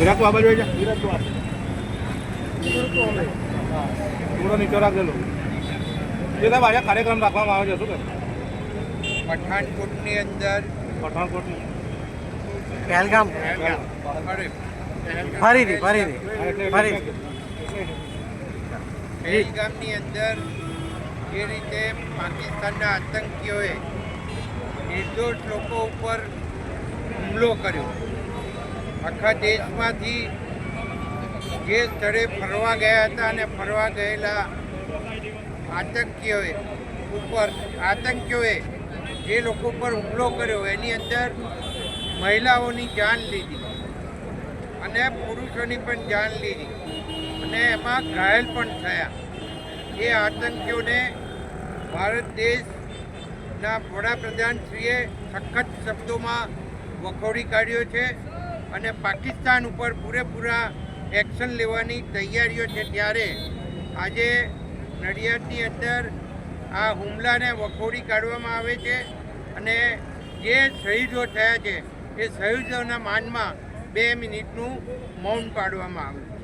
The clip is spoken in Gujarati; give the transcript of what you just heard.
વિરાટ બાબા જોઈ છે પૂરો નીચો રાખેલો એ સાહેબ આજે કાર્યક્રમ રાખવામાં આવે છે શું કે પઠાણકોટની અંદર પઠાણકોટની. પહેલગામ. ફરીથી ફરીથી ફરીથી. પહેલગામની અંદર જે રીતે પાકિસ્તાનના આતંકીઓએ નિર્દોષ લોકો ઉપર હુમલો કર્યો. આખા દેશમાંથી જે સ્થળે ફરવા ગયા હતા અને ફરવા ગયેલા આતંકીઓએ ઉપર, આતંકીઓએ જે લોકો પર હુમલો કર્યો, એની અંદર મહિલાઓની જાન લીધી અને પુરુષોની પણ જાન લીધી અને એમાં ઘાયલ પણ થયા. એ આતંકીઓને ભારત દેશના વડાપ્રધાનશ્રીએ સખત શબ્દોમાં વખોડી કાઢ્યો છે. અને પાકિસ્તાન ઉપર પૂરેપૂરા એક્શન લેવાની તૈયારીઓ છે ત્યારે આજે નડિયાદની અંદર આ હુમલાને વખોડી કાઢવામાં આવે છે અને જે શહીદો થયા છે એ શહીદોના માનમાં બે મિનિટનું મૌન પાડવામાં આવ્યું.